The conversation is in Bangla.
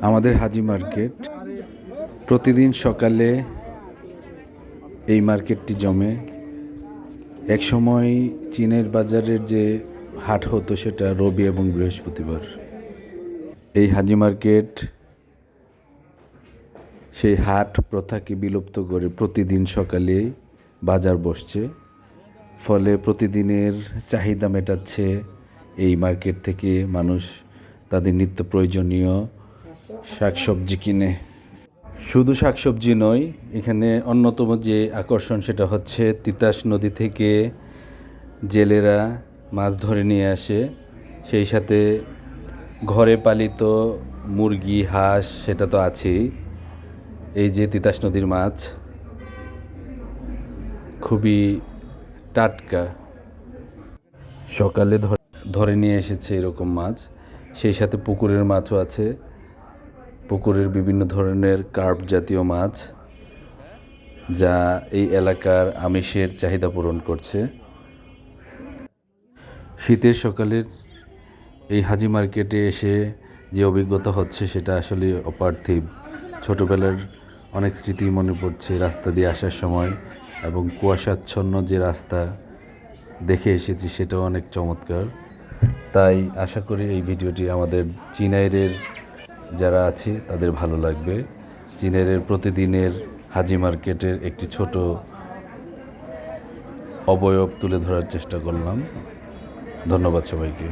আমাদের হাজি মার্কেট। প্রতিদিন সকালে এই মার্কেটটি জমে। এক সময় চীনের বাজারের যে হাট হতো সেটা রবি এবং বৃহস্পতিবার। এই হাজি মার্কেট সেই হাট প্রথাকে বিলুপ্ত করে প্রতিদিন সকালে বাজার বসছে। ফলে প্রতিদিনের চাহিদা মেটাচ্ছে এই মার্কেট থেকে মানুষ তাদের নিত্য প্রয়োজনীয় শাকসবজি কিনে। শুধু শাকসবজি নয়, এখানে অন্যতম যে আকর্ষণ সেটা হচ্ছে তিতাস নদী থেকে জেলেরা মাছ ধরে নিয়ে আসে। সেই সাথে ঘরে পালিত মুরগি, হাঁস, সেটা তো আছেই। এই যে তিতাস নদীর মাছ, খুবই টাটকা। সকালে ধর- নিয়ে এসেছে এরকম মাছ। সেই সাথে পুকুরের মাছও আছে। পুকুরের বিভিন্ন ধরনের কার্প জাতীয় মাছ, যা এই এলাকার আমিষের চাহিদা পূরণ করছে। শীতের সকালের এই হাজি মার্কেটে এসে যে অভিজ্ঞতা হচ্ছে, সেটা আসলে অপার্থিব। ছোটোবেলার অনেক স্মৃতি মনে পড়ছে রাস্তা দিয়ে আসার সময় এবং কুয়াশাচ্ছন্ন যে রাস্তা দেখে এসেছি, সেটাও অনেক চমৎকার। তাই আশা করি এই ভিডিওটি আমাদের চিনাইরের যারা আছে, তাদের ভালো লাগবে। চিনাইরের প্রতিদিনের হাজি মার্কেটের একটি ছোট অবয়ব তুলে ধরার চেষ্টা করলাম। ধন্যবাদ সবাইকে।